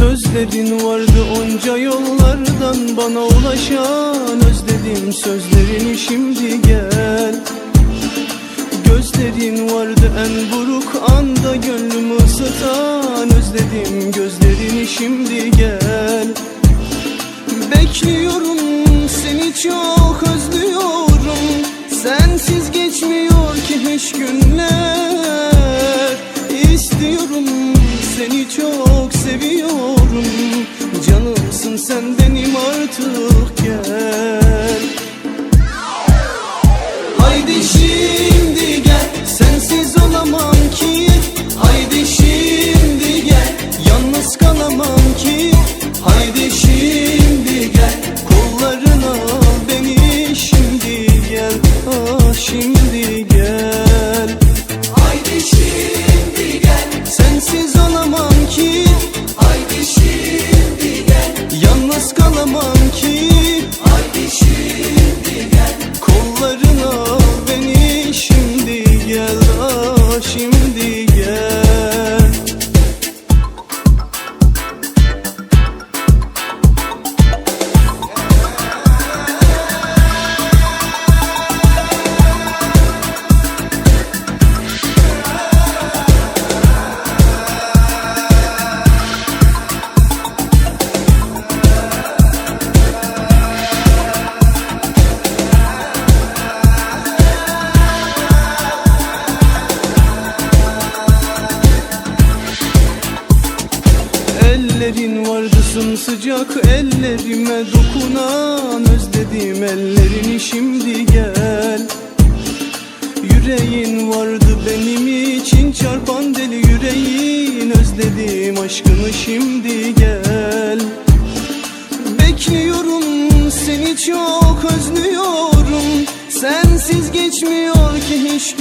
Gözlerin vardı onca yollardan bana ulaşan. Özledim sözlerini şimdi gel. Gözlerin vardı en buruk anda gönlümü ısıtan. Özledim gözlerini şimdi gel. Bekliyorum seni çok özlüyorum. Sensiz geçmiyor ki hiç günler. İstiyorum seni çok seviyorum artık gel. Haydi şimdi gel sensiz olamam ki. Haydi şimdi gel yalnız kalamam ki. Haydi şimdi vardı sımsıcak ellerime dokunan Özledim ellerini şimdi gel. Yüreğin vardı benim için çarpan deli yüreğin Özledim aşkını şimdi gel. Bekliyorum seni çok özlüyorum. Sensiz geçmiyor ki hiç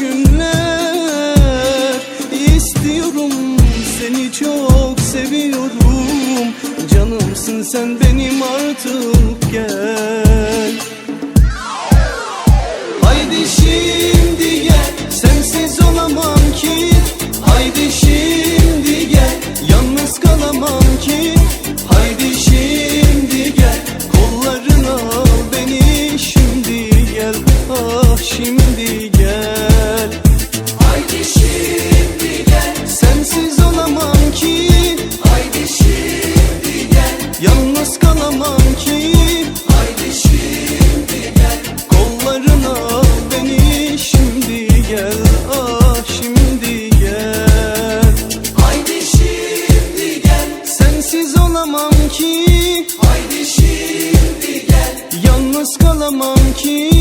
ah şimdi gel. Haydi şimdi gel. Sensiz olamam ki. Haydi şimdi gel. Yalnız kalamam ki. Haydi şimdi gel. Kollarına al beni şimdi gel. Ah şimdi gel. Haydi şimdi gel. Sensiz olamam ki. Haydi şimdi gel. Yalnız kalamam ki.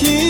ti